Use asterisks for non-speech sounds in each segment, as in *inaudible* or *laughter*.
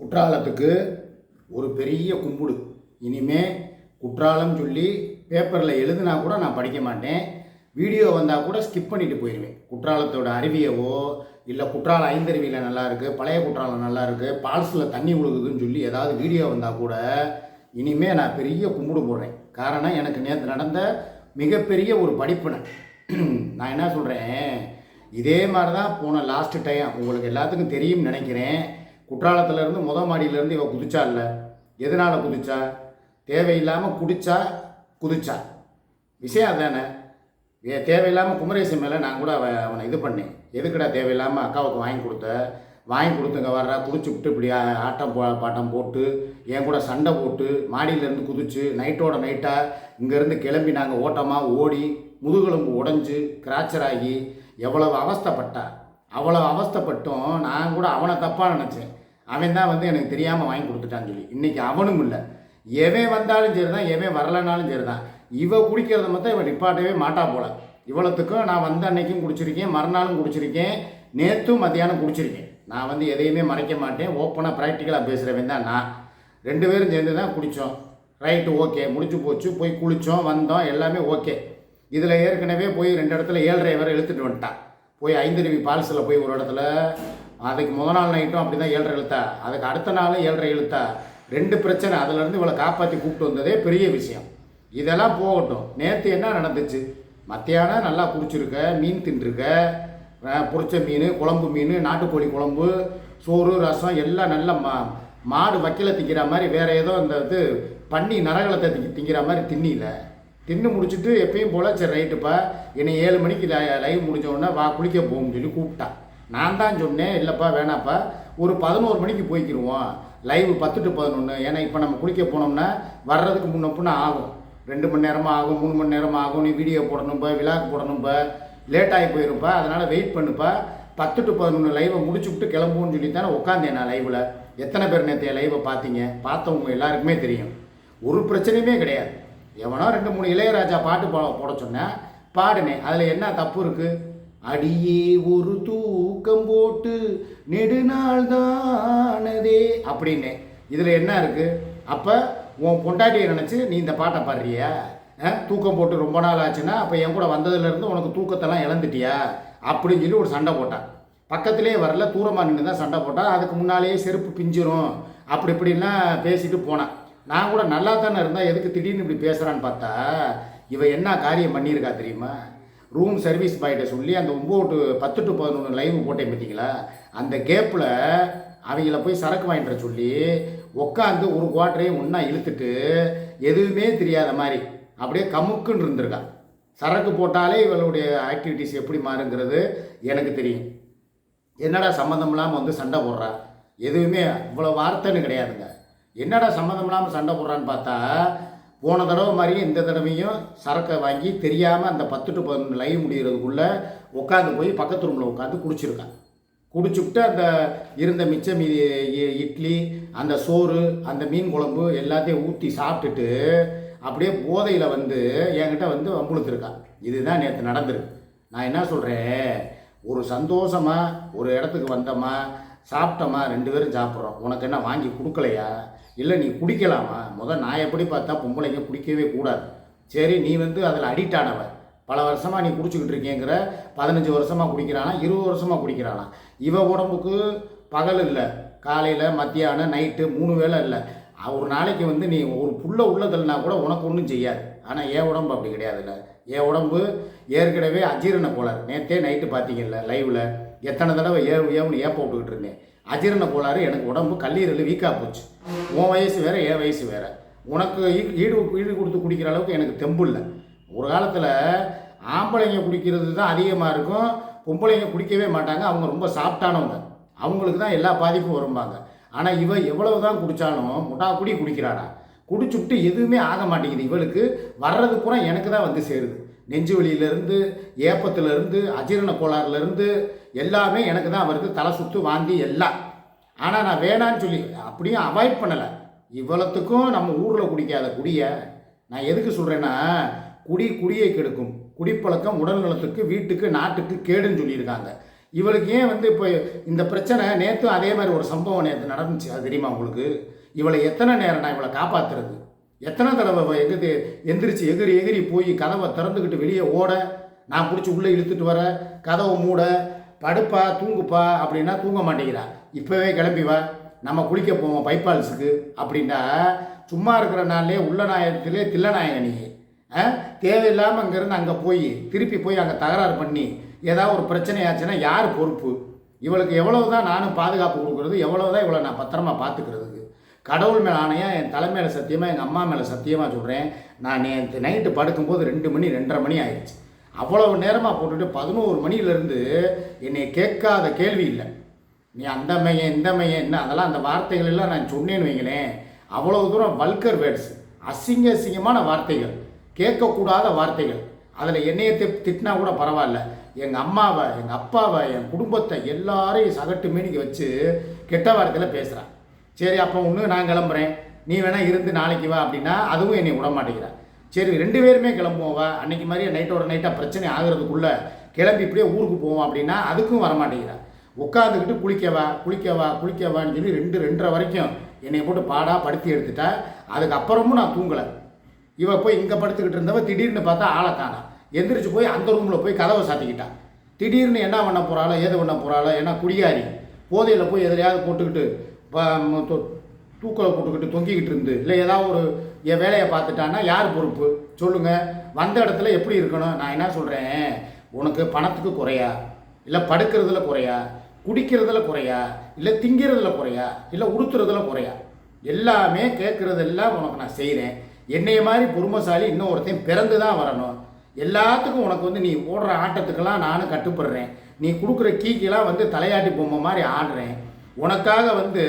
குற்றாலத்துக்கு ஒரு பெரிய கும்பிடு. இனிமே குற்றாலம் சொல்லி பேப்பரில் எழுதுனா கூட நான் படிக்க மாட்டேன். வீடியோ வந்தால் கூட ஸ்கிப் பண்ணிட்டு போயிடுவேன் குற்றாலத்தோட அருவியவோ இல்லை குற்றாலம் ஐந்தருவியில் நல்லா இருக்குது பழைய குற்றாலம் நல்லா இருக்குது பால்ஸில் தண்ணி விழுகுதுன்னு சொல்லி ஏதாவது வீடியோ வந்தால் கூட இனிமே நான் பெரிய கும்பிடு போடுறேன். காரணம் எனக்கு நேற்று நடந்த மிகப்பெரிய ஒரு படிப்பினை. *clears throat* நான் என்ன சொல்கிறேன் இதே மாதிரி தான் போன லாஸ்ட்டு டைம் உங்களுக்கு எல்லாத்துக்கும் தெரியும்னு நினைக்கிறேன். குற்றாலத்துலேருந்து முத மாடியிலேருந்து இவள் குதிச்சா இல்லை எதனால் குதிச்சா? தேவையில்லாமல் குடிச்சா குதிச்சா. விஷயம் அதானே? ஏ- தேவையில்லாமல் குமரேசன் மேலே நான் கூட அவன் அவனை இது பண்ணேன். எதுக்குடா தேவையில்லாமல் அக்காவுக்கு வாங்கி கொடுத்த? வாங்கி கொடுத்துங்க வர்றா குடிச்சு விட்டு இப்படி ஆட்டம் போ பாட்டம் போட்டு என் கூட சண்டை போட்டு மாடியிலேருந்து குதிச்சு நைட்டோட நைட்டாக இங்கேருந்து கிளம்பி நாங்கள் ஓட்டமாக ஓடி முதுகெலும்பு உடஞ்சி கிராச்சர் ஆகி எவ்வளவு அவஸ்தப்பட்டா? அவ்வளோ அவஸ்தப்பட்டும் நான் கூட அவனை தப்பாக நினச்சேன். அவன் தான் வந்து எனக்கு தெரியாமல் வாங்கி கொடுத்துட்டான்னு சொல்லி. இன்றைக்கி அவனும் இல்லை. எவன் வந்தாலும் சரி தான் எவன் வரலனாலும் சரி தான் இவ குடிக்கிறத மட்டும் இவன் நிப்பாட்டவே மாட்டா போல. இவ்வளோத்துக்கும் நான் வந்த அன்னைக்கும் குடிச்சிருக்கேன் மறுநாளும் குடிச்சிருக்கேன் நேற்றும் மத்தியானம் குடிச்சிருக்கேன். நான் வந்து எதையுமே மறைக்க மாட்டேன். ஓப்பனாக ப்ராக்டிக்கலாக பேசுகிறவன் தான் நான். ரெண்டு பேரும் சேர்ந்து தான் குடித்தோம் ரைட்டு ஓகே முடிச்சு போச்சு. போய் குளித்தோம் வந்தோம். எல்லாமே ஓகே இதில் ஏற்கனவே போய் ரெண்டு இடத்துல ஏழரை வரை இழுத்துட்டு வந்துட்டான். போய் ஐந்தருவி பால்ஸில் போய் ஒரு இடத்துல அதுக்கு முத நாள் நைட்டும் அப்படி தான் ஏழரை எழுத்தா அதுக்கு அடுத்த நாளும் ஏழரை எழுத்தா ரெண்டு பிரச்சனை. அதுலேருந்து இவளை காப்பாற்றி கூப்பிட்டு வந்ததே பெரிய விஷயம். இதெல்லாம் போகட்டும். நேற்று என்ன நடந்துச்சு? மத்தியானம் நல்லா குடிச்சிருக்க மீன் தின்றுருக்க பொரிச்ச மீன் குழம்பு மீன் நாட்டுக்கோழி குழம்பு சோறு ரசம் எல்லாம் நல்ல மா மாடு வக்கீல திங்கிற மாதிரி வேற ஏதோ இந்த இது பண்ணி நரகலத்தை திங்க திங்கிற மாதிரி தின்னில. தின்னு முடிச்சுட்டு எப்பயும் போல் சரி ரைட்டுப்பா என்னை ஏழு மணிக்கு லைவ் முடிஞ்ச உடனே வா குளிக்க போகும்னு சொல்லி கூப்பிட்டான் நான் தான் சொன்னேன் இல்லைப்பா வேணாப்பா. ஒரு பதினோரு மணிக்கு போய்க்கிருவோம். லைவ் பத்து டு பதினொன்று ஏன்னா இப்போ நம்ம குளிக்க போனோம்னா வர்றதுக்கு முன்ன ஆகும். ரெண்டு மணி நேரமாக ஆகும் மூணு மணி நேரமாக ஆகும். நீ வீடியோ போடணும்ப்பா விழாக்கு போடணும்ப்பா லேட் ஆகி போயிருப்பா அதனால் வெயிட் பண்ணுப்பா. பத்து டு பதினொன்று லைவை முடிச்சு விட்டு கிளம்புவோன்னு சொல்லி தானே உட்காந்தேன் நான் லைவில் எத்தனை பேர் நேற்றைய லைவை பார்த்தீங்க? பார்த்தவங்க எல்லாருக்குமே தெரியும். ஒரு பிரச்சனையுமே கிடையாது. எவனோ ரெண்டு மூணு இளையராஜா பாட்டு பா போட சொன்னேன் பாடுனேன். அதில் என்ன தப்பு இருக்குது அடியே ஒரு தூக்கம் போட்டு நெடுநாள் தானதே அப்படின்னு. இதில் என்ன இருக்குது அப்போ உன் பொண்டாட்டியை நினச்சி நீ இந்த பாட்டை பாடுறியா? ஆ? தூக்கம் போட்டு ரொம்ப நாள் ஆச்சுன்னா அப்போ என் கூட வந்ததுலேருந்து உனக்கு தூக்கத்தெல்லாம் இழந்துட்டியா? அப்படின்னு சொல்லி ஒரு சண்டை போட்டான். பக்கத்திலே வரல தூரமாக நின்று தான் சண்டை போட்டான். அதுக்கு முன்னாலேயே செருப்பு பிஞ்சிரும். அப்படி இப்படின்லாம் பேசிட்டு போனான். நான் கூட நல்லா தானே இருந்தால் எதுக்கு திடீர்னு இப்படி பேசுகிறான்னு பார்த்தா இவன் என்ன காரியம் பண்ணியிருக்கா தெரியுமா? ரூம் சர்வீஸ் பாய்கிட்ட சொல்லி அந்த ஒம்பது டு பத்து டு பதினொன்று லைவ் போட்டேன் பார்த்தீங்களா? அந்த கேப்பில் அவங்கள போய் சரக்கு வாங்கிட்டு சொல்லி உட்காந்து ஒரு குவாட்டரையும் ஒன்றா இழுத்துட்டு எதுவுமே தெரியாத மாதிரி அப்படியே கமுக்குன்னு இருந்திருக்கா. சரக்கு போட்டாலே இவளுடைய ஆக்டிவிட்டிஸ் எப்படி மாறுங்கிறது எனக்கு தெரியும். என்னடா சம்மந்தம் இல்லாமல் வந்து சண்டை போடுறா? எதுவுமே இவ்வளோ வார்த்தைன்னு கிடையாதுங்க. என்னடா சம்மந்தம் இல்லாமல் சண்டை போடுறான்னு பார்த்தா போன தடவை மாதிரியும் இந்த தடவையும் சரக்கை வாங்கி தெரியாமல் அந்த பத்து டு பதினொன்று லைவ் முடிகிறதுக்குள்ளே உட்காந்து போய் பக்கத்து ரூமில் உட்காந்து குடிச்சிருக்கான் குடிச்சுக்கிட்டு அந்த இருந்த மிச்ச மீதி இ- இட்லி அந்த சோறு அந்த மீன் குழம்பு எல்லாத்தையும் ஊற்றி சாப்பிட்டுட்டு அப்படியே போதையில் வந்து என்கிட்ட வந்து வம்புழுத்துருக்கான் இதுதான் நேற்று நடந்திருக்கு. நான் என்ன சொல்கிறேன் ஒரு சந்தோஷமாக ஒரு இடத்துக்கு வந்தோமா சாப்பிட்டோமா ரெண்டு பேரும் சாப்பிட்றோம். உனக்கு என்ன வாங்கி கொடுக்கலையா? இல்லை நீ குடிக்கலாமா? முதல் நான் எப்படி பார்த்தா பொம்பளைங்க குடிக்கவே கூடாது. சரி நீ வந்து அதில் அடிக்ட் ஆனவ. பல வருஷமாக நீ குடிச்சுக்கிட்டு இருக்கேங்கிற பதினஞ்சு வருஷமாக குடிக்கிறானா இருபது வருஷமாக குடிக்கிறானா? இவ உடம்புக்கு பகல் இல்லை காலையில் மத்தியானம் நைட்டு மூணு வேளை இல்லை. ஒரு நாளைக்கு வந்து நீ ஒரு புள்ள உள்ளதில்னா கூட உனக்கு ஒன்றும் செய்யாது. ஆனால் என் உடம்பு அப்படி கிடையாதுல்ல என் உடம்பு ஏற்கனவே அஜீரண கோளாறு. நேற்றே நைட்டு பார்த்தீங்கல்ல லைவில் எத்தனை தடவை ஏ ஏவுன்னு ஏப்ப விட்டுக்கிட்டு இருந்தேன். அஜீரண கோளாறு எனக்கு உடம்பு கல்லீரல் வீக்காக போச்சு. உன் வயசு வேறு என் வயசு வேறு. உனக்கு ஈ- ஈடு ஈடு கொடுத்து குடிக்கிற அளவுக்கு எனக்கு தெம்பு இல்லை. ஒரு காலத்தில் ஆம்பளைங்க குடிக்கிறது தான் அதிகமாக இருக்கும். பொம்பளைங்க குடிக்கவே மாட்டாங்க. அவங்க ரொம்ப சாப்பிட்டானவங்க அவங்களுக்கு தான் எல்லா பாதிப்பும் வரும்பாங்க. ஆனால் இவ எவ்வளவு தான் குடித்தாலும் முட்டா குடி குடிக்கிறாடா. குடிச்சுட்டு எதுவுமே ஆக மாட்டேங்குது. இவளுக்கு வர்றது பூரா எனக்கு தான் வந்து சேருது. நெஞ்சு வலியிலேருந்து ஏப்பத்துலேருந்து அஜீரண கோளாறுலேருந்து எல்லாமே எனக்கு தான் வருது. தலை சுற்று வாந்தி எல்லாம். ஆனால் நான் வேணான்னு சொல்லி அப்படியும் அவாய்ட் பண்ணலை. இவ்வளோத்துக்கும் நம்ம ஊரில் குடிக்காத குடியை நான் எதுக்கு சொல்கிறேன்னா குடி குடியை கெடுக்கும். குடிப்பழக்கம் உடல் நலத்துக்கு வீட்டுக்கு நாட்டுக்கு கேடுன்னு சொல்லியிருக்காங்க. இவளுக்கு ஏன் வந்து இப்போ இந்த பிரச்சனை? நேற்று அதே மாதிரி ஒரு சம்பவம் நேற்று நடந்துச்சு. அது தெரியுமா உங்களுக்கு? இவளை எத்தனை நேரம் நான் இவளை காப்பாற்றுறது எத்தனை தடவை எங்கே எந்திரிச்சு எகிரி எகிரி போய் கதவை திறந்துக்கிட்டு வெளியே ஓட நான் பிடிச்சி உள்ளே இழுத்துட்டு வர கதவை மூட படுப்பா தூங்குப்பா அப்படின்னா தூங்க மாட்டேங்கிறா. இப்போவே கிளம்பி வா. நம்ம குளிக்க போவோம் பைப்பால்ஸுக்கு அப்படின்னா சும்மா இருக்கிற நாள்லே உள்ள நாயகத்திலே தில்லநாயக நீ ஆ? தேவையில்லாமல் அங்கேருந்து அங்கே போய் திருப்பி போய் அங்கே தகராறு பண்ணி ஏதாவது ஒரு பிரச்சனை ஆச்சுன்னா யார் பொறுப்பு? இவளுக்கு எவ்வளவு தான் நானும் பாதுகாப்பு கொடுக்குறது எவ்வளவு தான் இவளை நான் பத்திரமா பார்த்துக்கிறது? கடவுள் மேலே ஆணையாக என் தலை மேலே சத்தியமாக எங்கள் அம்மா மேலே சத்தியமாக சொல்கிறேன் நான் நேற்று நைட்டு படுக்கும்போது ரெண்டு மணி ரெண்டரை மணி ஆயிடுச்சு. அவ்வளவு நேரமாக போட்டுட்டு பதினோரு மணியிலேருந்து என்னை கேட்காத கேள்வி இல்லை. நீ அந்த மையன் இந்த மையம் என்ன? அதெல்லாம் அந்த வார்த்தைகள் எல்லாம் நான் சொன்னேன்னு வைங்களேன். அவ்வளவு தூரம் வல்கர் வேர்ட்ஸ் அசிங்க அசிங்கமான வார்த்தைகள் கேட்கக்கூடாத வார்த்தைகள். அதில் என்னையை தி திட்டினா கூட பரவாயில்ல. எங்கள் அம்மாவை எங்கள் அப்பாவை என் குடும்பத்தை எல்லாரையும் சகட்டு மீனிக்கு வச்சு கெட்ட வார்த்தையில் பேசுகிறான் சரி அப்போ ஒன்று நான் கிளம்புறேன். நீ வேணால் இருந்து நாளைக்கு வா அப்படின்னா அதுவும் என்னை விட மாட்டேங்கிறா. சரி ரெண்டு பேருமே கிளம்புவோம் வா. அன்னைக்கு மாதிரியே நைட்டோட நைட்டாக பிரச்சனை ஆகிறதுக்குள்ளே கிளம்பி இப்படியே ஊருக்கு போவோம் அப்படின்னா அதுக்கும் வர உட்காந்துக்கிட்டு குளிக்கவா குளிக்கவா குளிக்கவான்னு சொல்லி ரெண்டு ரெண்டரை வரைக்கும் என்னை போட்டு பாடா படுத்தி எடுத்துட்டா. அதுக்கப்புறமும் நான் தூங்கலை. இவ போய் இங்கே படுத்துக்கிட்டு இருந்தவ திடீர்னு பார்த்தா ஆளை காணா. எந்திரிச்சு போய் அந்த ரூமில் போய் கதவை சாத்திக்கிட்டான் திடீர்னு என்ன பண்ண போகிறாளோ ஏது பண்ண போகிறாளோ ஏன்னா குடியாரி போதையில் போய் எதிலையாவது போட்டுக்கிட்டு தூக்கலை போட்டுக்கிட்டு தொங்கிக்கிட்டு இருந்து இல்லை ஏதாவது ஒரு என் வேலையை பார்த்துட்டான்னா யார் பொறுப்பு? சொல்லுங்கள் வந்த இடத்துல எப்படி இருக்கணும்? நான் என்ன சொல்கிறேன் உனக்கு பணத்துக்கு குறையா? இல்லை படுக்கிறதுல குறையா? குடிக்கிறதுல குறையா? இல்லை திங்கிறதுல குறையா? இல்லை உடுத்துறதுல குறையா? எல்லாமே கேட்குறதெல்லாம் உனக்கு நான் செய்கிறேன். என்னைய மாதிரி பொறுமைசாலி இன்னும் ஒருத்தையும் பிறந்து தான் வரணும். எல்லாத்துக்கும் உனக்கு வந்து நீ ஓடுற ஆட்டத்துக்கெல்லாம் நானும் கட்டுப்படுறேன். நீ கொடுக்குற கீக்கெல்லாம் வந்து தலையாட்டி பொம்மை மாதிரி ஆடுறேன். உனக்காக வந்து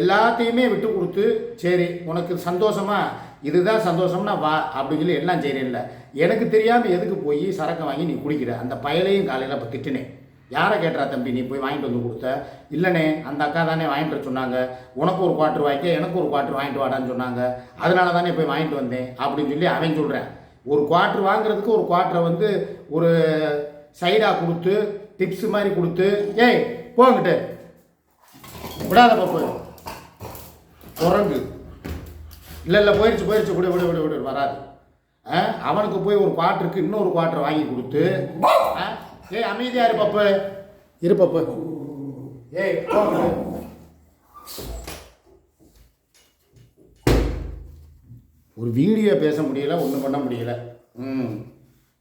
எல்லாத்தையுமே விட்டு கொடுத்து சரி உனக்கு சந்தோஷமா இதுதான் சந்தோஷம்னா வா அப்படின்னு சொல்லி எல்லாம் செய்கிறேன்ல எனக்கு தெரியாமல் எதுக்கு போய் சரக்கு வாங்கி நீ குடிக்கிற? அந்த பயலையும் காலையில் இப்போ திட்டினேன். யாரை கேட்டா தம்பி நீ போய் வாங்கிட்டு வந்து கொடுத்த? இல்லைண்ணே அந்த அக்கா தானே வாங்கிட்டு வர சொன்னாங்க. உனக்கு ஒரு குவாட்டர் வாங்கிக்க எனக்கு ஒரு குவாட்டர் வாங்கிட்டு வாடான்னு சொன்னாங்க. அதனால தானே போய் வாங்கிட்டு வந்தேன் அப்படின்னு சொல்லி அவன் சொல்கிறேன் ஒரு குவாட்டர் வாங்குறதுக்கு ஒரு குவாட்டரை வந்து ஒரு சைடாக கொடுத்து டிப்ஸ் மாதிரி கொடுத்து ஏய் போங்கிட்டு விடாத பாப்பு. குரங்கு இல்லை இல்லை போயிடுச்சு போயிடுச்சு விடு விடு விடு விடு வராது. ஆ, அவனுக்கு போய் ஒரு குவாட்டருக்கு இன்னொரு குவாட்டர் வாங்கி கொடுத்து ஆ, ஏய் அமைதியா இரு பப்பு. இரு பப்பு. ஏய் ஒரு வீடியோ பேச முடியல ஒன்றும் பண்ண முடியல. ம்.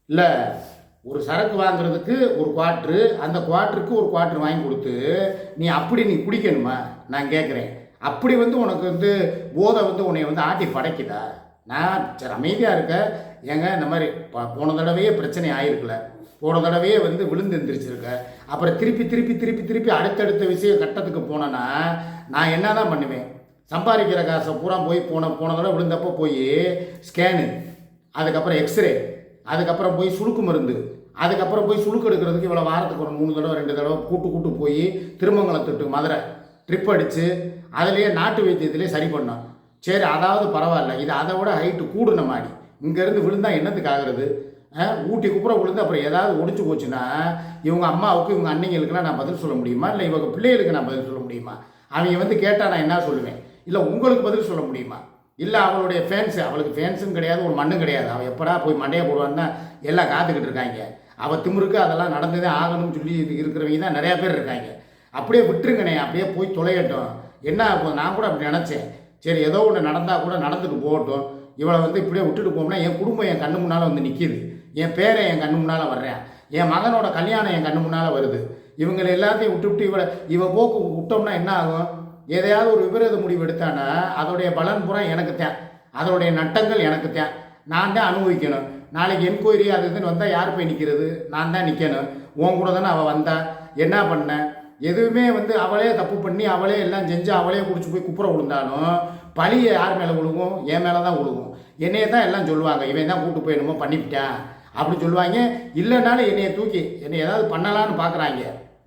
இல்லை ஒரு சரக்கு வாங்குறதுக்கு ஒரு குவாட்ரு அந்த குவாட்ருக்கு ஒரு குவாட்ரு வாங்கி கொடுத்து நீ அப்படி நீ குடிக்கணுமா? நான் கேட்குறேன் அப்படி வந்து உனக்கு வந்து போதை வந்து உன்னை வந்து ஆட்டி படைக்குதா? நான் சரி அமைதியாக இருக்க. ஏங்க இந்த மாதிரி ப- போன தடவையே பிரச்சனை ஆயிருக்கல. போன தடவையே வந்து விழுந்து எந்திரிச்சிருக்க. அப்புறம் திருப்பி திருப்பி திருப்பி திருப்பி அடுத்தடுத்த விஷய கட்டத்துக்கு போனேன்னா நான் என்ன தான் பண்ணுவேன்? சம்பாதிக்கிற காசை பூரா போய் போன போன தடவை விழுந்தப்போ போய் ஸ்கேனு அதுக்கப்புறம் எக்ஸ்ரே அதுக்கப்புறம் போய் சுருக்கு மருந்து. அதுக்கப்புறம் போய் சுழுக்கு எடுக்கிறதுக்கு இவ்வளோ வாரத்துக்கு ஒரு மூணு தடவை ரெண்டு தடவை கூட்டு கூட்டு போய் திருமங்கலத்துட்டு மதுரை ட்ரிப் அடித்து அதுலேயே நாட்டு வைத்தியத்திலே சரி பண்ணோம். சரி அதாவது பரவாயில்ல. இது அதை விட ஹைட்டு கூடுன மாடி. இங்கேருந்து விழுந்தால் என்னத்துக்கு ஆகுறது? ஊட்டி குப்புற விழுந்து அப்புறம் ஏதாவது ஒடிச்சு போச்சுன்னா இவங்க அம்மாவுக்கு இவங்க அன்னைங்களுக்குலாம் நான் பதில் சொல்ல முடியுமா? இல்லை இவங்க பிள்ளைகளுக்கு நான் பதில் சொல்ல முடியுமா? அவங்க வந்து கேட்டால் நான் என்ன சொல்லுவேன்? இல்லை உங்களுக்கு பதில் சொல்ல முடியுமா? இல்லை அவளுடைய ஃபேன்ஸு அவளுக்கு ஃபேன்ஸும் கிடையாது ஒரு மண்ணும் கிடையாது. அவள் எப்படா போய் மண்டையை போடுவான்னு தான் எல்லாம் காத்துக்கிட்டு இருக்காங்க. அவள் திமிருக்கு அதெல்லாம் நடந்ததே ஆகணும்னு சொல்லி இருக்கிறவங்க தான் நிறையா பேர் இருக்காங்க. அப்படியே விட்டுருங்கண்ணே அப்படியே போய் தொலையட்டும். என்ன ஆகும்? நான் கூட அப்படி நினச்சேன். சரி ஏதோ ஒன்று நடந்தால் கூட நடந்துட்டு போகட்டும். இவளை வந்து இப்படியே விட்டுட்டு போகணும்னா என் குடும்பம் என் கண்ணு முன்னால் வந்து நிற்கிது என் பேரை என் கண்ணு முன்னால் வர்றேன் என் மகனோட கல்யாணம் என் கண்ணு முன்னால் வருது. இவங்களை எல்லாத்தையும் விட்டு விட்டு இவளை இவ போக்கு விட்டோம்னா என்ன ஆகும்? எதையாவது ஒரு விபரீத முடிவு எடுத்தானா? அதோடைய பலன் பூரா எனக்கு தான். அதோடைய நட்டங்கள் எனக்கு தான். நான் தான் அனுபவிக்கணும். நாளைக்கு என்கொயரி அது இதுன்னு வந்தால் யார் போய் நிற்கிறது நான் தான் நிற்கணும் உன் கூட தானே அவள் வந்தா. என்ன பண்ண? எதுவுமே வந்து அவளே தப்பு பண்ணி அவளே எல்லாம் செஞ்சு அவளே குடிச்சு போய் குப்புற விழுந்தாலும் பழியை யார் மேலே விழுகும்? என் மேலே தான் விழுகும். என்னையை தான் எல்லாம் சொல்லுவாங்க. இவன் தான் கூட்டு போய் பண்ணிவிட்டேன் அப்படின்னு சொல்லுவாங்க. இல்லைனாலும் என்னையை தூக்கி என்னை ஏதாவது பண்ணலான்னு பார்க்குறாங்க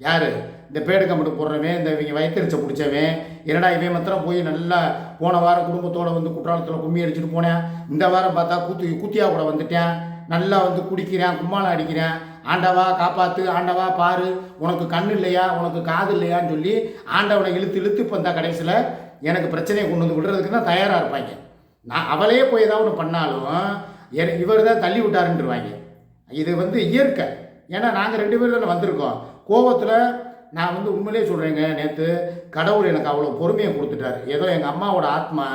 யார்? இந்த பேடு கம்பிட்டு போடுறவன் இந்த இவங்க வயிற்றுச்ச பிடிச்சவன் என்னடா இவன் மாத்திரம் போய் நல்லா போன வாரம் குடும்பத்தோடு வந்து குற்றாலத்தில் கும்மி அடிச்சுட்டு போனேன். இந்த வாரம் பார்த்தா கூத்து குத்தியா கூட வந்துட்டேன். நல்லா வந்து குடிக்கிறேன் கும்மாளம் அடிக்கிறேன். ஆண்டவா காப்பாற்று ஆண்டவா பாரு. உனக்கு கண் இல்லையா உனக்கு காது இல்லையான்னு சொல்லி ஆண்டவனை இழுத்து இழுத்து இப்போ இந்த கடைசியில் எனக்கு பிரச்சனையை கொண்டு வந்து விடுறதுக்கு தான் தயாராக இருப்பாங்க. நான் அவளே போய் ஏதாவது ஒன்று பண்ணாலும் இவர் தான் தள்ளி விட்டாருன்றவாங்க. இது வந்து இயற்கை. ஏன்னா நாங்கள் ரெண்டு பேரும் தானே வந்திருக்கோம். கோபத்தில் நான் வந்து உண்மையிலே சொல்கிறேங்க நேற்று கடவுள் எனக்கு அவ்வளோ பொறுமையை கொடுத்துட்டாரு. ஏதோ எங்கள் அம்மாவோட ஆத்மா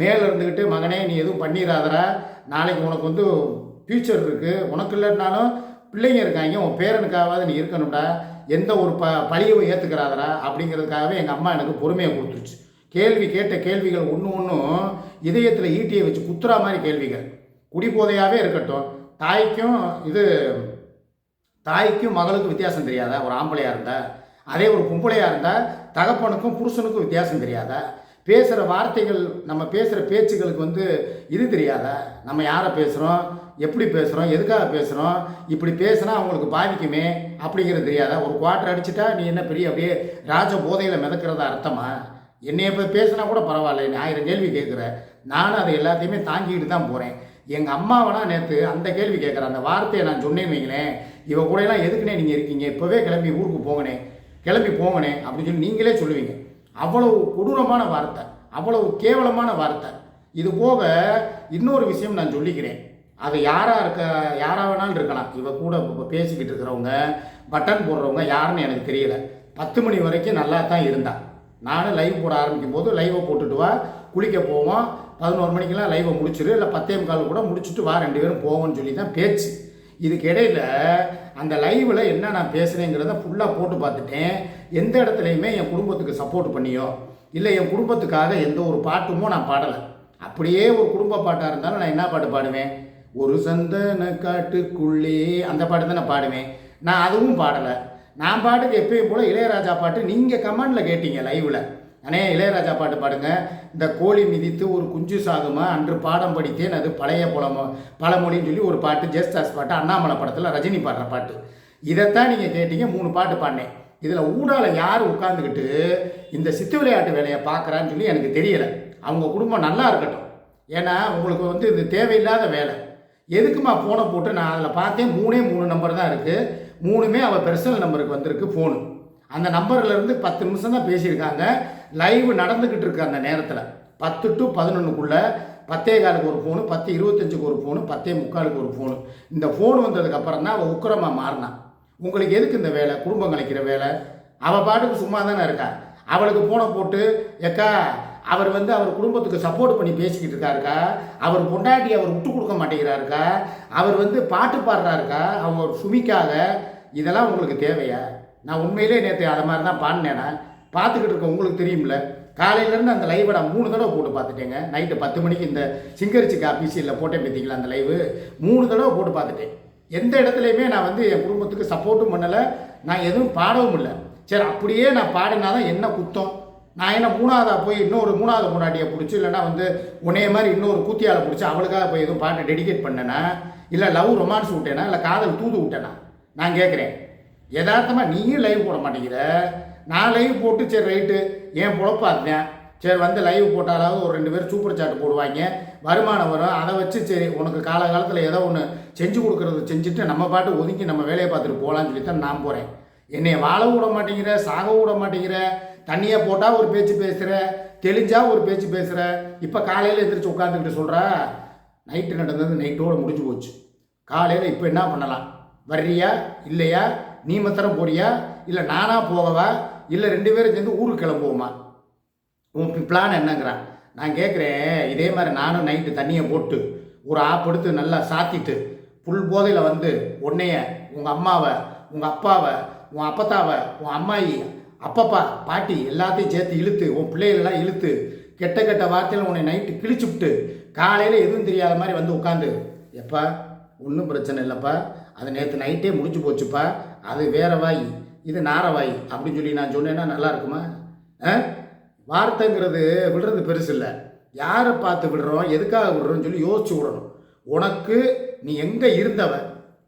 மேலே இருந்துக்கிட்டு மகனே நீ எதுவும் பண்ணிடாதடா நாளைக்கு உனக்கு வந்து ஃப்யூச்சர் இருக்குது உனக்கு இல்லைன்னாலும் பிள்ளைங்க இருக்காங்க. உன் பேரனுக்காவது நீ இருக்கணும்டா. எந்த ஒரு ப பழியவும் ஏற்றுக்கிறாதரா அப்படிங்கிறதுக்காகவே எங்கள் அம்மா எனக்கு பொறுமையை கொடுத்துருச்சு. கேள்வி கேட்ட கேள்விகள் ஒன்று ஒன்றும் இதயத்தில் ஈட்டியை வச்சு குத்துறா மாதிரி கேள்விகள். குடிபோதையாகவே இருக்கட்டும். தாய்க்கும் இது தாய்க்கும் மகளுக்கும் வித்தியாசம் தெரியாதா? ஒரு ஆம்பளையாக இருந்தால் அதே ஒரு பொம்பளையாக இருந்தால் தகப்பனுக்கும் புருஷனுக்கும் வித்தியாசம் தெரியாதா? பேசுகிற வார்த்தைகள் நம்ம பேசுகிற பேச்சுகளுக்கு வந்து இது தெரியாதா? நம்ம யாரை பேசுகிறோம் எப்படி பேசுகிறோம் எதுக்காக பேசுகிறோம் இப்படி பேசுனா அவங்களுக்கு பாதிக்குமே அப்படிங்கிறது தெரியாதா? ஒரு குவார்டர் அடிச்சுட்டா நீ என்ன பெரிய அப்படியே ராஜ போதையில் மிதக்கிறதா அர்த்தமா? என்னைய இப்போ பேசுனா கூட பரவாயில்ல. நீ ஆயிரம் கேள்வி கேட்குற நானும் அதை எல்லாத்தையுமே தாங்கிக்கிட்டு தான் போகிறேன் எங்கள் அம்மாவனா நேற்று அந்த கேள்வி கேட்குறேன் அந்த வார்த்தையை நான் சொன்னேன்னு வைங்களேன். இவ கூட எல்லாம் எதுக்குனே நீங்கள் இருக்கீங்க? இப்போவே கிளம்பி ஊருக்கு போங்கனே கிளம்பி போங்கனே அப்படின்னு சொல்லி நீங்களே சொல்லுவீங்க. அவ்வளவு கொடூரமான வார்த்தை அவ்வளவு கேவலமான வார்த்தை. இது போக இன்னொரு விஷயம் நான் சொல்லிக்கிறேன். அது யாராக இருக்க யாராக வேணாலும் இருக்கலாம். இவ கூட இப்போ பேசிக்கிட்டு இருக்கிறவங்க பட்டன் போடுறவங்க யாருன்னு எனக்கு தெரியல. பத்து மணி வரைக்கும் நல்லா தான் இருந்தா. நானும் லைவ் போட ஆரம்பிக்கும் போது லைவை போட்டுட்டு வா குளிக்க போவோம். பதினோரு மணிக்கெல்லாம் லைவை முடிச்சிரு. இல்லை பத்தே முக்கால் கூட முடிச்சுட்டு வா ரெண்டு பேரும் போவோம்னு சொல்லி தான் பேச்சு. இதுக்கு இடையில் அந்த லைவில் என்ன நான் பேசுகிறேங்கிறத ஃபுல்லாக போட்டு பார்த்துட்டேன். எந்த இடத்துலையுமே என் குடும்பத்துக்கு சப்போர்ட் பண்ணியோ இல்லை என் குடும்பத்துக்காக எந்த ஒரு பாட்டுமோ நான் பாடலை. அப்படியே ஒரு குடும்ப பாட்டாக இருந்தாலும் நான் என்ன பாட்டு பாடுவேன்? ஒரு சந்தன காட்டுக்குள்ளே அந்த பாட்டு தான் நான் பாடுவேன். நான் அதுவும் பாடலை. நான் பாட்டுக்கு எப்பயும் போல் இளையராஜா பாட்டு நீங்கள் கமெண்டில் கேட்டீங்க லைவில் அண்ணே இளையராஜா பாட்டு பாடுங்க. இந்த கோழி மிதித்து ஒரு குஞ்சு சாகுமா? அன்று பாடம் படித்தேன் அது பழைய புலமோ பழமொழின்னு சொல்லி ஒரு பாட்டு ஜெஸ்டாஸ் பாட்டு அண்ணாமலை படத்தில் ரஜினி பாடுற பாட்டு. இதைத்தான் நீங்கள் கேட்டீங்க மூணு பாட்டு பாடினேன். இதில் ஊடால யார் உட்காந்துக்கிட்டு இந்த சித்து விளையாட்டு வேலையை பார்க்குறான்னு சொல்லி எனக்கு தெரியலை. அவங்க குடும்பம் நல்லா இருக்கட்டும். ஏன்னா உங்களுக்கு வந்து இது தேவையில்லாத வேலை. எதுக்குமா ஃபோனை போட்டு நான் அதில் பார்த்தேன் மூணே மூணு நம்பர் தான் இருக்குது மூணுமே அவள் பர்சனல் நம்பருக்கு வந்திருக்கு ஃபோனு அந்த நம்பர்லேருந்து பத்து நிமிஷம் தான் பேசியிருக்காங்க. லைவ் நடந்துக்கிட்டு இருக்கு அந்த நேரத்தில். பத்து டு பதினொன்றுக்குள்ளே பத்தே காலுக்கு ஒரு ஃபோனு பத்து இருபத்தஞ்சுக்கு ஒரு ஃபோனு பத்தே முக்காலுக்கு ஒரு ஃபோனு இந்த ஃபோன் வந்ததுக்கப்புறம் தான் அவள் உக்கரமாக மாறினான் உங்களுக்கு எதுக்கு இந்த வேலை? குடும்பம் கலைக்கிற வேலை? அவள் பாட்டுக்கு சும்மா தானே இருக்கா? அவளுக்கு ஃபோனை போட்டு எக்கா அவர் வந்து அவர் குடும்பத்துக்கு சப்போர்ட் பண்ணி பேசிக்கிட்டு இருக்காருக்கா? அவர் பொண்டாட்டி அவர் விட்டு கொடுக்க மாட்டேங்கிறாருக்கா? அவர் வந்து பாட்டு பாடுறாருக்கா? அவங்க ஒரு சுமிக்காக இதெல்லாம் உங்களுக்கு தேவையா? நான் உண்மையிலே நேற்று அதை மாதிரி தான் பாடினேனா? பார்த்துக்கிட்டு இருக்க உங்களுக்கு தெரியும்ல. காலையிலேருந்து அந்த லைவை நான் மூணு தடவை போட்டு பார்த்துட்டேங்க. நைட்டு பத்து மணிக்கு இந்த சிங்கரிச்சிக்கு ஆஃபீஸில் போட்டேன் பார்த்தீங்களா அந்த லைவு மூணு தடவை போட்டு பார்த்துட்டேன். எந்த இடத்துலையுமே நான் வந்து என் குடும்பத்துக்கு சப்போர்ட்டும் பண்ணலை. நான் எதுவும் பாடவும் இல்லை. சரி அப்படியே நான் பாடினா தான் என்ன குத்தம்? நான் என்ன மூணாவதாக போய் இன்னொரு மூணாவது முன்னாடியை பிடிச்சி இல்லைன்னா வந்து உன்னைய மாதிரி இன்னொரு கூத்தியால் பிடிச்சி அவளுக்காக போய் எதுவும் பாட்டை டெடிகேட் பண்ணேனா? இல்லை லவ் ரொமான்ஸ் விட்டேனா? இல்லை காதல் தூது விட்டேனா? நான் கேட்குறேன் யதார்த்தமாக நீயும் லைவ் போட மாட்டேங்கிற. நான் லைவ் போட்டு சரி ரைட்டு ஏன் பொழப்பா இருந்தேன் சரி வந்து லைவ் போட்டாலாவது ஒரு ரெண்டு பேர் சூப்பர் சாட் போடுவாங்க. வருமானம் வரும். அதை வச்சு சரி உனக்கு காலகாலத்தில் ஏதோ ஒன்று செஞ்சு கொடுக்குறது செஞ்சுட்டு நம்ம பாட்டு ஒதுக்கி நம்ம வேலையை பார்த்துட்டு போகலான்னு சொல்லி தான் நான் போகிறேன் என்னை வாழ விட மாட்டேங்கிற சாக விட மாட்டேங்கிற தண்ணியை போட்டால் ஒரு பேச்சு பேசுகிற தெளிஞ்சால் ஒரு பேச்சு பேசுகிற இப்போ காலையில் எந்திரிச்சு உட்காந்துக்கிட்டு சொல்கிற நைட்டு நடந்தது நைட்டோடு முடிஞ்சு போச்சு. காலையில் இப்போ என்ன பண்ணலாம்? வர்றியா? இல்லையா? நீ மாத்திரம் போறியா? இல்லை நானாக போகவா? இல்லை ரெண்டு பேரும் சேர்ந்து ஊருக்கு கிளம்புவோமா? உன் பிளான் என்னங்கிறான் நான் கேட்குறேன் இதே மாதிரி நானும் நைட்டு தண்ணியை போட்டு ஒரு ஆப் எடுத்து நல்லா சாத்திட்டு புல் போதையில் வந்து உன்னைய உங்கள் அம்மாவை உங்கள் அப்பாவை உன் அப்பத்தாவை உன் அம்மாயி அப்பப்பா பாட்டி எல்லாத்தையும் சேர்த்து இழுத்து உன் பிள்ளைகளெல்லாம் இழுத்து கெட்ட கெட்ட வார்த்தையில் உன்னை நைட்டு கிழிச்சுப்புட்டு காலையில் எதுவும் தெரியாத மாதிரி வந்து உட்காந்து எப்பா ஒன்றும் பிரச்சனை இல்லைப்பா அது நேற்று நைட்டே முடிச்சு போச்சுப்பா அது வேற வாயி. இது நாரவாய் அப்படின்னு சொல்லி நான் சொன்னேன்னா நல்லா இருக்குமா? ஆ? வார்த்தைங்கிறது விடுறது பெருசு இல்லை. யாரை பார்த்து விடுறோம் எதுக்காக விடுறோம்னு சொல்லி யோசிச்சு விடணும். உனக்கு நீ எங்கே இருந்தவ?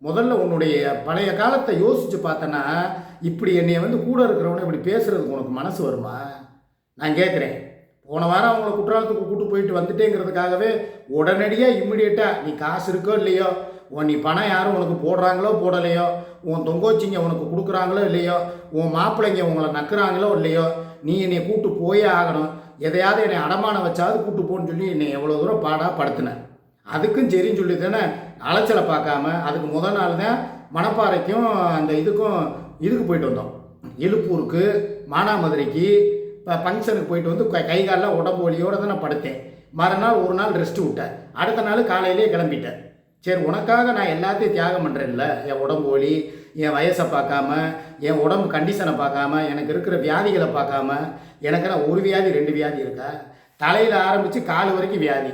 முதல்ல உன்னுடைய பழைய காலத்தை யோசித்து பார்த்தனா இப்படி என்னைய வந்து கூட இருக்கிறவனை இப்படி பேசுறதுக்கு உனக்கு மனசு வருமா? நான் கேட்குறேன் போன வாரம் அவங்கள குற்றாலத்துக்கு கூப்பிட்டு போயிட்டு வந்துட்டேங்கிறதுக்காகவே உடனடியாக இம்மிடியட்டாக நீ காசு இருக்கோ இல்லையோ? உன் நீ பணம் யாரும் உனக்கு போடுறாங்களோ போடலையோ? உன் தொங்கோச்சிங்க உனக்கு கொடுக்குறாங்களோ இல்லையோ? உன் மாப்பிள்ளைங்க உங்களை நக்குறாங்களோ இல்லையோ? நீ என்னை கூப்பிட்டு போயே ஆகணும். எதையாவது என்னை அடமானம் வச்சாவது கூப்பிட்டு போன்னு சொல்லி என்னை எவ்வளோ தூரம் பாடாக படுத்தின. அதுக்கும் சரின்னு சொல்லி தானே அலைச்சலை பார்க்காம அதுக்கு முத நாள் தான் மணப்பாறைக்கும் அந்த இதுக்கும் இதுக்கு போயிட்டு வந்தோம். எழுப்பூருக்கு மானாமதுரைக்கு இப்போ ஃபங்க்ஷனுக்கு போயிட்டு வந்து கை- கை காலில் உடம்பு வலியோடு தான் நான் படுத்தேன். மறுநாள் ஒரு நாள் ரெஸ்ட் விட்டேன். அடுத்த நாள் காலையிலேயே கிளம்பிட்டேன். சரி உனக்காக நான் எல்லாத்தையும் தியாகம் பண்ணுறேன்ல என் உடம்பு வலி என் வயசை பார்க்காம என் உடம்பு கண்டிஷனை பார்க்காம எனக்கு இருக்கிற வியாதிகளை பார்க்காம எனக்கு நான் ஒரு வியாதி ரெண்டு வியாதி இருக்கா? தலையில் ஆரம்பித்து கால் வரைக்கும் வியாதி.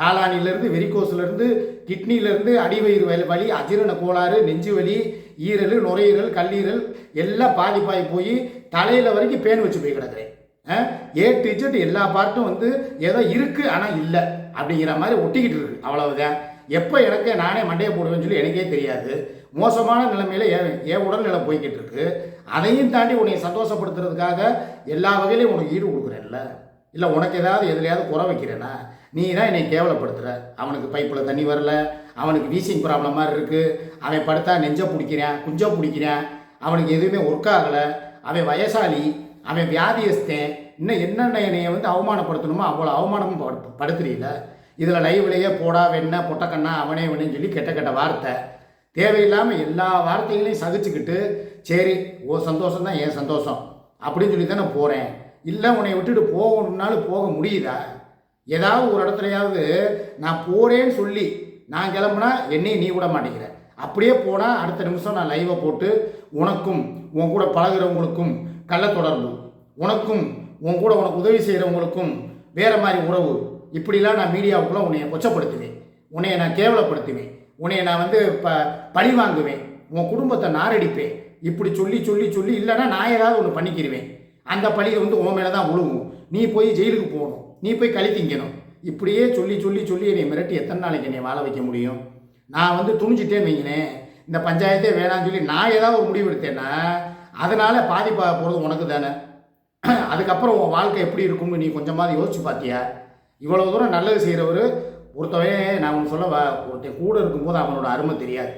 காலானிலேருந்து வெறிக்கோஸ்லேருந்து கிட்னிலேருந்து அடிவயிறு வலி வலி அஜீரண கோளாறு நெஞ்சு வலி ஈரல் நுரையீரல் கல்லீரல் எல்லாம் பாதிப்பாகி போய் தலையில் வரைக்கும் பேன் வச்சு போய் கிடக்குறேன். ஏ டிஜெட் எல்லா பார்ட்டும் வந்து ஏதோ இருக்குது ஆனால் இல்லை. அப்படிங்கிற மாதிரி ஒட்டிக்கிட்டு இருக்கு. அவ்வளவுதான். எப்போ எனக்கு நானே மண்டையை போடுவேன்னு சொல்லி எனக்கே தெரியாது. மோசமான நிலைமையில் என் என் உடல்நிலை போய்கிட்டு இருக்கு அதையும் தாண்டி உன்னை சந்தோஷப்படுத்துறதுக்காக எல்லா வகையிலையும் உனக்கு ஈடு கொடுக்குறேன்ல. இல்லை உனக்கு ஏதாவது எதுலையாவது குறை வைக்கிறேனா? நீ தான் என்னை கேவலப்படுத்துகிற அவனுக்கு பைப்பில் தண்ணி வரல. அவனுக்கு வீசிங் ப்ராப்ளம் மாதிரி இருக்குது அவன் படுத்தா நெஞ்ச பிடிக்கிறேன் குஞ்ச பிடிக்கிறேன். அவனுக்கு எதுவுமே ஒர்க் ஆகலை. அவன் வயசாளி அவன் வியாதியஸ்தேன். இன்னும் என்னென்ன என்னையை வந்து அவமானப்படுத்தணுமோ அவ்வளோ அவமானமும் படு- படுத்துறீல இதில் லைவ்லேயே போடா வெண்ண பொட்டக்கண்ணா அவனே இவனேன்னு சொல்லி கெட்ட கெட்ட வார்த்தை. தேவையில்லாமல் எல்லா வார்த்தைகளையும் சகிச்சுக்கிட்டு சரி ஓ சந்தோஷம் தான் என் சந்தோஷம்? அப்படின்னு சொல்லி தான் நான் போகிறேன் இல்லை உன்னை விட்டுட்டு போகணும்னாலும் போக முடியுதா? ஏதாவது ஒரு இடத்துலையாவது நான் போகிறேன்னு சொல்லி நான் கிளம்புனா என்னையும் நீ விட மாட்டேங்கிற. அப்படியே போனால் அடுத்த நிமிஷம் நான் லைவை போட்டு உனக்கும் உன் கூட பழகுறவங்களுக்கும் கள்ள தொடர்பு. உனக்கும் உன் கூட உனக்கு உதவி செய்கிறவங்களுக்கும் வேறு மாதிரி உறவு. இப்படிலாம் நான் மீடியாவுக்குள்ளே உன்னைய கொச்சப்படுத்துவேன். உன்னைய நான் கேவலப்படுத்துவேன். உன்னைய நான் வந்து ப பழி வாங்குவேன். உன் குடும்பத்தை நாரடிப்பேன். இப்படி சொல்லி சொல்லி சொல்லி இல்லைன்னா நான் ஏதாவது ஒன்று பண்ணிக்கிடுவேன் அந்த பழியை வந்து உன் மேலே தான் விழுவும் நீ போய் ஜெயிலுக்கு போகணும். நீ போய் களி திங்கணும். இப்படியே சொல்லி சொல்லி சொல்லி என்னை மிரட்டி எத்தனை நாளைக்கு என்னை வாழ வைக்க முடியும்? நான் வந்து துணிஞ்சிட்டே வைங்கினேன் இந்த பஞ்சாயத்தே வேணாம்னு சொல்லி நான் ஏதாவது ஒரு முடிவு எடுத்தேன்னா அதனால் பாதிப்பாக போகிறது உனக்கு தானே அதுக்கப்புறம் உன் வாழ்க்கை எப்படி இருக்கும்னு நீ கொஞ்சமாவது யோசிச்சு பார்த்தியா இவ்வளோ தூரம் நல்லது செய்கிறவர் ஒருத்தவன் நான் ஒன்று சொல்ல வா- ஒருத்தன் கூட இருக்கும்போது அவனோட அருமை தெரியாது.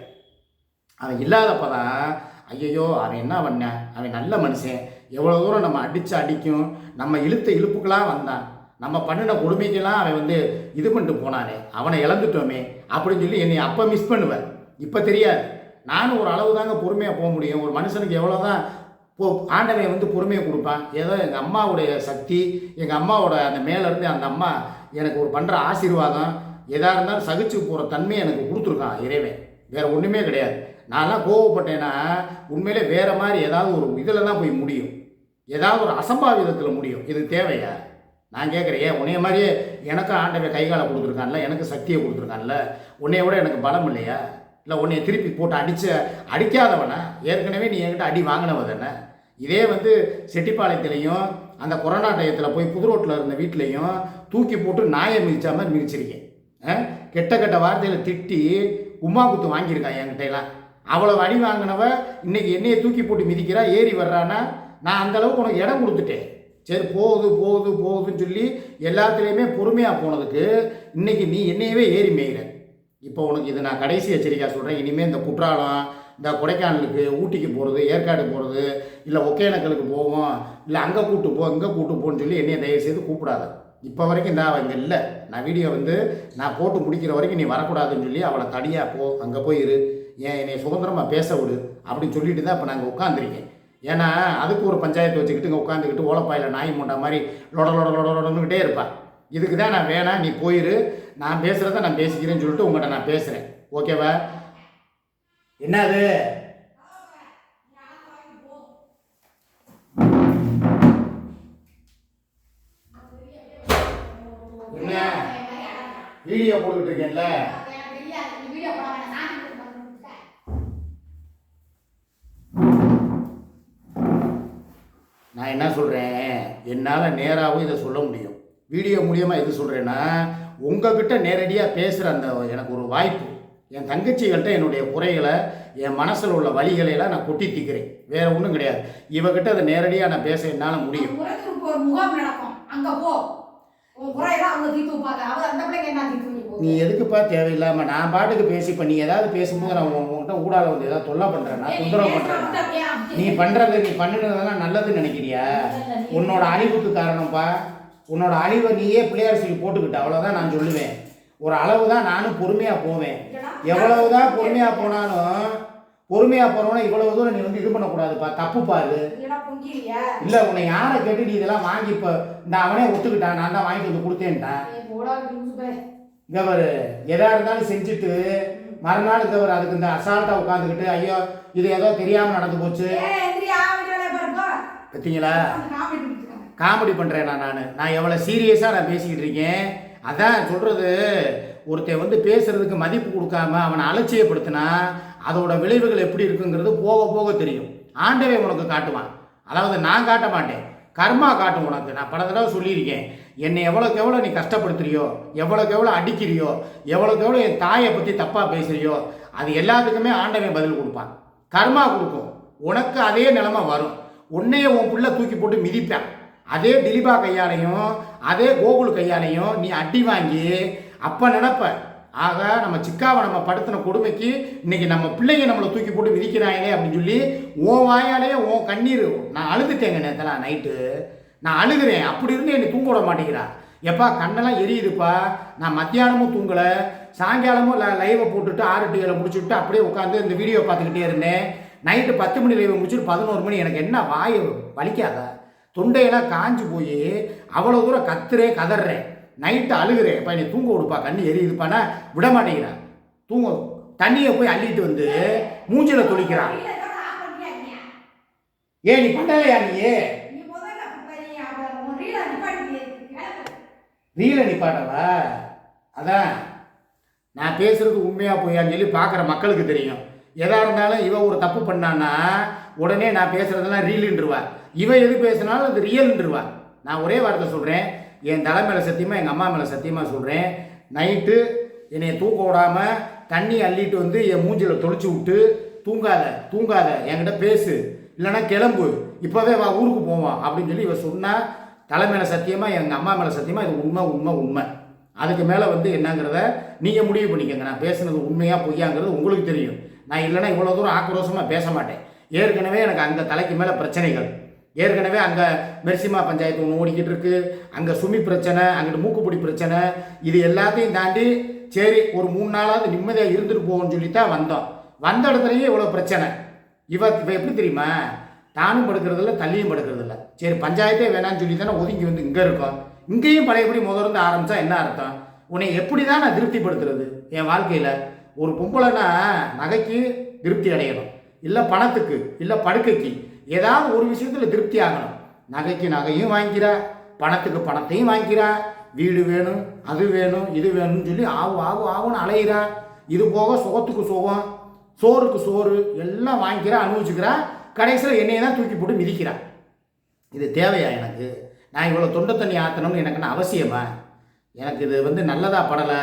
அவன் இல்லாதப்ப தான் ஐயையோ அவன் என்ன பண்ணான் அவன் நல்ல மனுஷன். எவ்வளோ தூரம் நம்ம அடித்து அடிக்கும் நம்ம இழுத்த இழுப்புக்கெல்லாம் வந்தான். நம்ம பண்ணின கொடுமைக்கெல்லாம் அவன் வந்து இது பண்ணிட்டு போனானே. அவனை இழந்துட்டோமே அப்படின்னு சொல்லி என்னை அப்போ மிஸ் பண்ணுவேன் இப்போ தெரியாது. நானும் ஒரு அளவு தாங்க பொறுமையாக போக முடியும். ஒரு மனுஷனுக்கு எவ்வளோ தான் போ ஆண்டவன் வந்து பொறுமையை கொடுப்பான். ஏதோ எங்கள் அம்மாவுடைய சக்தி எங்கள் அம்மாவோட அந்த மேலேருந்து அந்த அம்மா எனக்கு ஒரு பண்ணுற ஆசீர்வாதம் எதாக இருந்தாலும் சகிச்சு போகிற தன்மையை எனக்கு கொடுத்துருக்கான் இறைவன். வேறு ஒன்றுமே கிடையாது. நான்லாம் கோவப்பட்டேன்னா உண்மையிலே வேறு மாதிரி ஏதாவது ஒரு இதில் தான் போய் முடியும். ஏதாவது ஒரு அசம்பாவிதத்தில் முடியும். இது தேவையா? நான் கேட்குறேன் ஏன் உன்னைய மாதிரியே எனக்கும் ஆண்டவன் கை காலை கொடுத்துருக்கான்ல எனக்கு சக்தியை கொடுத்துருக்கான்ல உன்னைய விட எனக்கு பலம் இல்லையா? இல்லை உன்னை திருப்பி போட்டு அடிச்ச அடிக்காதவனா ஏற்கனவே நீ என்கிட்ட அடி வாங்கினவ தானே. இதே வந்து செட்டிப்பாளையத்துலேயும் அந்த கொரோனா டயத்தில் போய் புது ரோட்டில் இருந்த வீட்லேயும் தூக்கி போட்டு நாயை மிதிச்ச மாதிரி மிதிச்சிருக்கேன். ஆ? கெட்ட கெட்ட வார்த்தையில் திட்டி உமா குத்து வாங்கியிருக்கான் என்கிட்டலாம் அவ்வளோ அடி வாங்கினவ இன்றைக்கி என்னையை தூக்கி போட்டு மிதிக்கிறா ஏறி வர்றான்னா நான் அந்த அளவுக்கு உனக்கு இடம் கொடுத்துட்டேன். சரி போகுது போகுது போகுதுன்னு சொல்லி எல்லாத்துலேயுமே பொறுமையாக போனதுக்கு இன்றைக்கி நீ என்னையவே ஏறி மேயிற. இப்போ உனக்கு இது நான் கடைசி எச்சரிக்கையாக சொல்கிறேன் இனிமேல் இந்த குற்றாலம் இந்த கொடைக்கானலுக்கு ஊட்டிக்கு போகிறது ஏற்காடு போகிறது இல்லை ஒகேனக்கலுக்கு போவோம் இல்லை அங்கே கூட்டு போ இங்கே கூட்டு போன்னு சொல்லி என்னை தயவு செய்து கூப்பிடாத. இப்போ வரைக்கும் நான் இங்கே இல்லை. நான் வீடியோ வந்து நான் போட்டு முடிக்கிற வரைக்கும் நீ வரக்கூடாதுன்னு சொல்லி அவளை தனியாக போ அங்கே போய் இரு. ஏன் என்னை சுதந்திரமாக பேச விடு அப்படின்னு சொல்லிட்டு தான் இப்போ நாங்கள் உட்காந்துருக்கேன் ஏன்னா அதுக்கு ஒரு பஞ்சாயத்து வச்சுக்கிட்டு இங்கே உட்காந்துக்கிட்டு ஓலப்பாயில் நாய் மூட்டை மாதிரி லொட லொட லொட லொடன்னுக்கிட்டே இருப்பாள் இதுக்கு தான் நான் வேணாம் நீ போயிரு. நான் பேசுகிறத நான் பேசிக்கிறேன்னு சொல்லிட்டு உங்கள்கிட்ட நான் பேசுகிறேன் ஓகேவா? என்னது? என்ன? வீடியோ போட்டுக்கிட்டு இருக்கேன்ல. நான் என்ன சொல்கிறேன் என்னால் நேராகவும் இதை சொல்ல முடியும். வீடியோ மூலியமாக எது சொல்கிறேன்னா உங்ககிட்ட நேரடியாக பேசுகிற அந்த எனக்கு ஒரு வாய்ப்பு. என் தங்கச்சிகள்கிட்ட என்னுடைய குறைகளை என் மனசில் உள்ள வழிகளை எல்லாம் நான் கொட்டி தீக்கிறேன் வேற ஒன்றும் கிடையாது. இவகிட்ட அதை நேரடியாக நான் பேச என்னால் முடியும். நீ எதுக்குப்பா தேவையில்லாம? நான் பாட்டுக்கு பேசி இப்ப நீ ஏதாவது பேசும்போது நான் உன் உன்கிட்ட ஊடால வந்து ஏதாவது தொல்லை பண்றேன்னா தொந்தரவு பண்றேன் நீ பண்றது நீ பண்ணினதெல்லாம் நல்லதுன்னு நினைக்கிறியா? உன்னோட அழிவுக்கு காரணம்ப்பா. உன்னோட அழிவை நீயே பிள்ளையார் சொல்லி போட்டுக்கிட்ட. அவ்வளவுதான் நான் சொல்லுவேன். ஒரு அளவு தான் நானும் பொறுமையா போவேன். எவ்வளவுதான் பொறுமையா போனாலும் பொறுமையா போறவன இவ்வளவு தூரம் நீ வந்து இது பண்ணக்கூடாதுப்பா. தப்புப்பா இது இல்ல உன்னை யாரை கேட்டு நீ இதெல்லாம் வாங்கி இப்ப இந்த அவனே ஒத்துக்கிட்டான் நான் தான் வாங்கிட்டு வந்து கொடுத்தேன்ட்டான் பாரு எதா இருந்தாலும் செஞ்சுட்டு மறுநாள் பாரு அதுக்கு இந்த அசால்ட்டா உட்காந்துக்கிட்டு ஐயோ இது ஏதோ தெரியாம நடந்து போச்சு. பார்த்தீங்களா காமெடி பண்ணிட்டு பண்ணுறேன் நான்? நான் நான் எவ்வளோ சீரியஸாக நான் பேசிக்கிட்டு இருக்கேன். அதான் சொல்கிறது ஒருத்தன் வந்து பேசுகிறதுக்கு மதிப்பு கொடுக்காம அவனை அலட்சியப்படுத்தினா அதோட விளைவுகள் எப்படி இருக்குங்கிறது போக போக தெரியும். ஆண்டவே உனக்கு காட்டுவான். அதாவது நான் காட்ட மாட்டேன். கர்மா காட்டும் உனக்கு. நான் பல தடவை சொல்லியிருக்கேன். என்னை எவ்வளோக்கு எவ்வளோ நீ கஷ்டப்படுத்துறியோ எவ்வளோக்கு எவ்வளோ அடிக்கிறியோ எவ்வளோக்கு எவ்வளோ என் தாயை பற்றி தப்பாக பேசுகிறியோ அது எல்லாத்துக்குமே ஆண்டவன் பதில் கொடுப்பான். கர்மா கொடுக்கும். உனக்கு அதே நிலமை வரும். உன்னையே உன் பிள்ளை தூக்கி போட்டு மிதிப்பேன். அதே திலீபா கையாலையும் அதே கோகுல் கையாலையும் நீ அடி வாங்கி அப்போ நினப்ப ஆக நம்ம சிக்காவை நம்ம படுத்தின கொடுமைக்கு இன்னைக்கு நம்ம பிள்ளைங்க நம்மளை தூக்கி போட்டு விதிக்கிறாங்களே அப்படின்னு சொல்லி உன் வாயாலேயே உன் கண்ணீர் நான் அழுதுட்டேங்க நேத்தலாம் நைட்டு. நான் அழுகிறேன். அப்படி இருந்து என்னை தூங்க விட மாட்டேங்கிறா. எப்பா கண்ணெல்லாம் எரியுதுப்பா. நான் மத்தியானமும் தூங்கலை. சாயங்காலமும் லைவை போட்டுட்டு ஆறு டு முடிச்சுட்டு அப்படியே உட்காந்து இந்த வீடியோ பார்த்துக்கிட்டே இருந்தேன். நைட்டு பத்து மணி லைவை முடிச்சுட்டு பதினோரு மணி எனக்கு என்ன வாய் வலிக்காதா? தொண்டையெல்லாம் காஞ்சு போய் அவ்வளோ தூரம் கத்துறேன் கதறேன் நைட்டு அழுகிறேன் இப்போ நீ தூங்க விடுப்பா கண்ணு எரியுதுப்பானா விட மாட்டேங்கிறான் தூங்க தண்ணியை போய் அள்ளிட்டு வந்து மூஞ்சில துளிக்கிறான் பண்ணியா நீ? ஏன் நீ பண்ணலையா நீ? நீ முதல்ல நீ அவ உன் ரீல நிப்பாட்டி ரீல நிப்பாட்டவா? அதான் நான் பேசுறது உண்மையா பொய்யான்னு சொல்லி பார்க்குற மக்களுக்கு தெரியும். எதா இருந்தாலும் இவ ஒரு தப்பு பண்ணான்னா உடனே நான் பேசுறதெல்லாம் ரீலுன்றுவா. இவன் எது பேசினாலும் அது ரியல்ன்றவா நான் ஒரே வார்த்தை சொல்கிறேன் என் தலை மேலே சத்தியமாக எங்கள் அம்மா மேலே சத்தியமாக சொல்கிறேன் நைட்டு என்னை தூக்க விடாமல் தண்ணி அள்ளிட்டு வந்து என் மூஞ்சியில் தொளிச்சு விட்டு தூங்காத தூங்காத என்கிட்ட பேசு. இல்லைன்னா கிளம்பு. இப்போவே வா ஊருக்கு போவோம் அப்படின்னு சொல்லி இவன் சொன்னால் தலை மேலே சத்தியமாக எங்கள் அம்மா மேலே சத்தியமாக இது உண்மை உண்மை உண்மை. அதுக்கு மேலே வந்து என்னங்கிறத நீங்கள் முடிவு பண்ணிக்கோங்க. நான் பேசுனது உண்மையாக பொய்யாங்கிறது உங்களுக்கு தெரியும். நான் இல்லைன்னா இவ்வளோ தூரம் ஆக்ரோஷமாக பேச மாட்டேன். ஏற்கனவே எனக்கு அந்த தலைக்கு மேலே பிரச்சனைகள். ஏற்கனவே அங்கே மெர்சிமா பஞ்சாயத்து ஒன்று ஓடிக்கிட்டு இருக்கு. அங்கே சுமி பிரச்சனை அங்கிட்டு மூக்குப்பிடி பிரச்சனை. இது எல்லாத்தையும் தாண்டி சரி ஒரு மூணு நாளாவது நிம்மதியாக இருந்துட்டு போவோம்னு சொல்லி தான் வந்தோம். வந்த இடத்துலையே இவ்வளோ பிரச்சனை. இவ இப்போ எப்படி தெரியுமா? தானும் படுக்கிறதில்ல தள்ளியும் படுக்கிறதில்ல. சரி பஞ்சாயத்தே வேணாம்னு சொல்லி தானே ஒதுங்கி வந்து இங்கே இருக்கோம். இங்கேயும் பழையபடி முதலிருந்து ஆரம்பித்தா என்ன அர்த்தம்? உன்னை எப்படி தான் நான் திருப்திப்படுத்துறது? என் வாழ்க்கையில் ஒரு பொம்பளைனா நகைக்கு திருப்தி அடையணும். இல்லை பணத்துக்கு இல்லை படுக்கைக்கு. ஏதாவது ஒரு விஷயத்தில் திருப்தி ஆகணும். நகைக்கு நகையும் வாங்கிக்கிறா பணத்துக்கு பணத்தையும் வாங்கிக்கிறா வீடு வேணும் அது வேணும் இது வேணும்னு சொல்லி ஆவு ஆவு ஆவுன்னு அலையிறா. இது போக சுகத்துக்கு சுகம் சோறுக்கு சோறு எல்லாம் வாங்கிக்கிறா அனுபவிச்சுக்கிறா. கடைசியில் என்னையை தான் தூக்கி போட்டு மிதிக்கிறா. இது தேவையா எனக்கு? நான் இவ்வளோ தொண்டை தண்ணி ஆற்றணும்னு எனக்குன்னு அவசியமா? எனக்கு இது வந்து நல்லதாக படலை.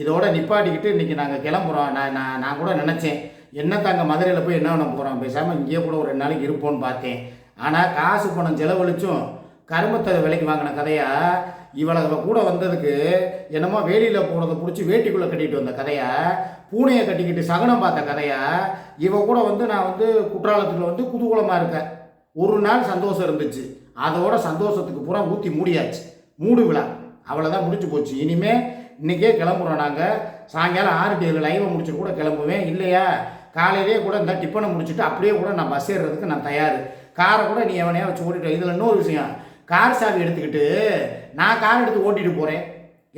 இதோட நிப்பாட்டிக்கிட்டு இன்றைக்கி நாங்கள் கிளம்புறோம். நான் நான் நான் கூட நினச்சேன். என்ன தாங்க மதுரையில் போய் என்ன பண்ண போகிறோம் பேசாமல் இங்கேயே கூட ஒரு ரெண்டு நாளைக்கு இருப்போம்னு பார்த்தேன். ஆனால் காசு பணம் செலவழிச்சும் கருமத்தை விலைக்கு வாங்கின கதையா? இவளை கூட வந்ததுக்கு என்னமோ வேலியில் போனதை பிடிச்சி வேட்டிக்குள்ளே கட்டிட்டு வந்த கதையா? பூனையை கட்டிக்கிட்டு சகனம் பார்த்த கதையா? இவ கூட வந்து நான் வந்து குற்றாலத்தில் வந்து குதூகூலமாக இருக்கேன். ஒரு நாள் சந்தோஷம் இருந்துச்சு. அதோட சந்தோஷத்துக்கு பூரா ஊற்றி மூடியாச்சு. மூடு விழா. அவ்வளோதான் முடிச்சு போச்சு. இனிமே இன்றைக்கே கிளம்புறோம் நாங்கள் சாயங்காலம் ஆறு டு லைவை முடிச்சு கூட கிளம்புவேன். இல்லையா? காலையிலேயே கூட இந்த டிஃபனை முடிச்சுட்டு அப்படியே கூட நான் பஸ் ஏறுறதுக்கு நான் தயார். காரை கூட நீ எவனையா வச்சு ஓட்டிட்டு இதில் இன்னொரு விஷயம். கார் சாவி எடுத்துக்கிட்டு நான் கார் எடுத்து ஓட்டிட்டு போகிறேன்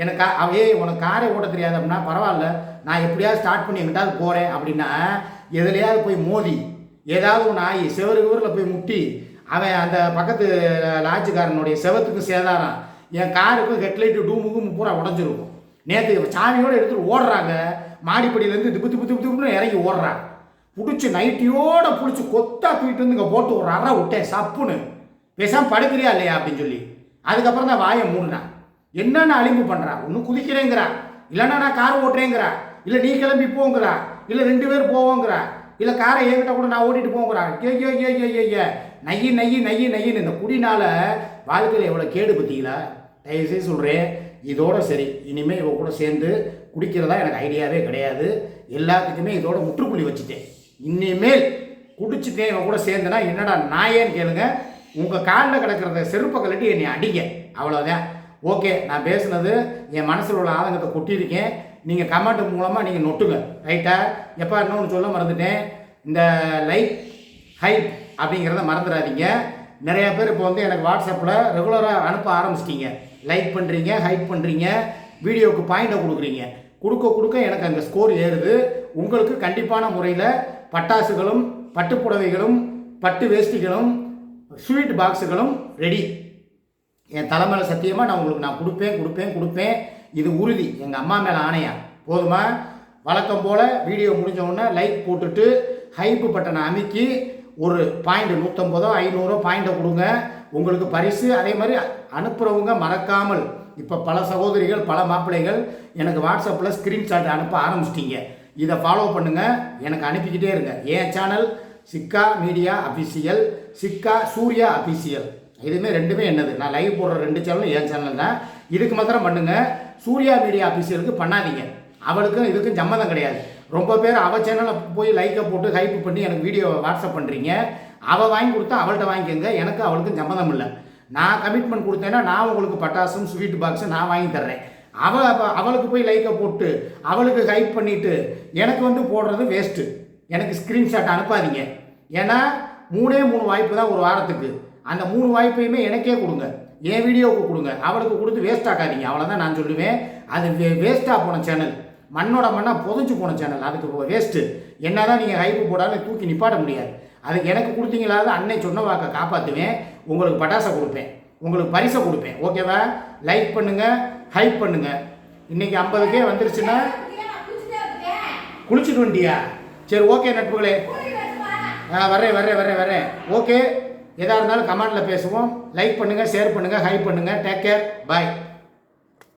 எனக்கு அவையே உனக்கு காரை ஓட்ட தெரியாது அப்படின்னா பரவாயில்ல. நான் எப்படியாவது ஸ்டார்ட் பண்ணி எங்கிட்டாவது போகிறேன் அப்படின்னா எதுலையாவது போய் மோதி ஏதாவது ஒன்று ஆகி செவரு ஊரில் போய் முட்டி அவன் அந்த பக்கத்து லாட்ஜுக்காரனுடைய செவத்துக்கு சேதாரம். என் காருக்கும் ஹெட்லைட்டு டூமுக்கும் பூரா உடஞ்சிருக்கும். நேற்று சாமியோடு எடுத்துட்டு ஓடுறாங்க. மாடிப்படியிலேருந்து திப்பு திப்பு திப்பு திப்புன்னு இறங்கி ஓடுறாங்க. பிடிச்சி நைட்டியோட பிடிச்சி கொத்தா தூக்கிட்டு வந்து இங்கே போட்டு ஒரு அற விட்டேன் சப்புன்னு. பேசாம படுக்கிறியா இல்லையா அப்படின்னு சொல்லி. அதுக்கப்புறம் தான் வாயை மூடினான் என்னென்ன அழிம்பு பண்ணுறா ஒன்று குதிக்கிறேங்கிறா. இல்லைன்னா நான் கார் ஓட்டுறேங்கிறா. இல்லை நீ கிளம்பி போங்கிறா. இல்லை ரெண்டு பேர் போவோங்கிறா. இல்லை காரை என்கிட்ட கூட நான் ஓட்டிட்டு போங்கிறான் ஏ ஏ ஏ ஏ ஏ ஏ. நையி நையி நையி நையின்னு இந்த குடினால வாழ்க்கையில் எவ்வளோ கேடு பற்றிங்களா தயவுசெய்து சொல்கிறேன் இதோட சரி இனிமேல் இவ கூட சேர்ந்து குடிக்கிறதா எனக்கு ஐடியாவே கிடையாது. எல்லாத்துக்குமே இதோட முற்றுப்புள்ளி வச்சுட்டேன். இனிமேல் குடிச்சிட்டேன் இவன் கூட சேர்ந்தனா என்னடா நாயேன்னு கேளுங்க. உங்கள் காலில் கிடக்கிறத செருப்பை கழட்டி என்னை அடிங்க. அவ்வளோதான் ஓகே நான் பேசுனது என் மனசில் உள்ள ஆதங்கத்தை கொட்டியிருக்கேன். நீங்கள் கமெண்ட் மூலமாக நீங்கள் நொட்டுங்க. ரைட்டா எப்போ இன்னொன்று சொல்ல மறந்துட்டேன். இந்த லைக் ஹைப் அப்படிங்கிறத மறந்துடாதீங்க. நிறையா பேர் இப்போ வந்து எனக்கு வாட்ஸ்அப்பில் ரெகுலராக அனுப்ப ஆரம்பிச்சிட்டீங்க. லைக் பண்ணுறீங்க ஹைப் பண்ணுறீங்க வீடியோவுக்கு பாயிண்டை கொடுக்குறீங்க. கொடுக்க கொடுக்க எனக்கு அந்த ஸ்கோர் ஏறுது. உங்களுக்கு கண்டிப்பான முறையில் பட்டாசுகளும் பட்டுப்புடவைகளும் பட்டு வேஷ்டிகளும் ஸ்வீட் பாக்ஸுகளும் ரெடி என் தலைமையில் சத்தியமாக நான் உங்களுக்கு நான் கொடுப்பேன் கொடுப்பேன் கொடுப்பேன். இது உறுதி. எங்கள் அம்மா மேலே ஆணையா. போதுமா? வழக்கம் போல் வீடியோ முடிஞ்ச உடனே லைக் போட்டுட்டு ஹைப்பு பட்டனை அமைக்கி ஒரு பாயிண்ட் நூற்றம்பதோ ஐநூறோ பாயிண்டை கொடுங்க. உங்களுக்கு பரிசு அதே மாதிரி அனுப்புகிறவங்க மறக்காமல் இப்போ பல சகோதரிகள் பல மாப்பிள்ளைகள் எனக்கு வாட்ஸ்அப்பில் ஸ்க்ரீன்ஷாட் அனுப்ப ஆரம்பிச்சிட்டீங்க. இதை ஃபாலோ பண்ணுங்கள் எனக்கு அனுப்பிக்கிட்டே இருங்க. என் channel Chikka media official Chikka Surya official இதுவுமே ரெண்டுமே என்னது? நான் லைவ் போடுற ரெண்டு சேனலும் என் சேனல் தான். இதுக்கு மாத்திரம் பண்ணுங்க. சூர்யா மீடியா அஃபிஷியலுக்கு பண்ணாதீங்க. அவளுக்கும் இதுக்கும் சம்மதம் கிடையாது. ரொம்ப பேர் அவள் சேனலில் போய் லைக்கை போட்டு ஹைப் பண்ணி எனக்கு வீடியோ வாட்ஸ்அப் பண்ணுறீங்க அவள் வாங்கி கொடுத்தா அவள்கிட்ட வாங்கிக்கோங்க. எனக்கு அவளுக்கும் சம்மந்தம் இல்லை. நான் கமிட்மெண்ட் கொடுத்தேன்னா நான் உங்களுக்கு பட்டாசும் ஸ்வீட் பாக்ஸும் நான் வாங்கி தர்றேன். அவள் அவளுக்கு போய் லைக்கை போட்டு அவளுக்கு ஹைப் பண்ணிவிட்டு எனக்கு வந்து போடுறது வேஸ்ட்டு எனக்கு ஸ்க்ரீன்ஷாட் அனுப்பாதீங்க. ஏன்னா மூணே மூணு வாய்ப்பு தான் ஒரு வாரத்துக்கு. அந்த மூணு வாய்ப்பையுமே எனக்கே கொடுங்க. என் வீடியோவுக்கு கொடுங்க. அவளுக்கு கொடுத்து வேஸ்ட் ஆக்காதீங்க. அவ்வளோதான் நான் சொல்லுவேன். அது வே வேஸ்ட்டாக போன சேனல் மண்ணோட மண்ணாக புதைஞ்சு போன சேனல் அதுக்கு வேஸ்ட்டு என்ன தான் நீங்கள் ஹைப்பு போடாலும் தூக்கி நிப்பாட்ட முடியாது. அதுக்கு எனக்கு கொடுத்தீங்களாவது அன்னை சொன்ன வாக்கை காப்பாற்றுவேன் உங்களுக்கு பட்டாசை கொடுப்பேன். உங்களுக்கு பரிசை கொடுப்பேன். ஓகேவா லைக் பண்ணுங்கள் ஹைப் பண்ணுங்கள் இன்றைக்கி ஐம்பதுக்கே வந்துருச்சுன்னா குளிச்சுட்டு வண்டியா? சரி ஓகே நட்புகளே. ஆ வரேன் வரேன் வரேன் வரேன் ஓகே எதாக இருந்தாலும் கமெண்டில் பேசுவோம். லைக் பண்ணுங்கள் ஷேர் பண்ணுங்கள் ஹைப் பண்ணுங்கள் டேக் கேர் பாய்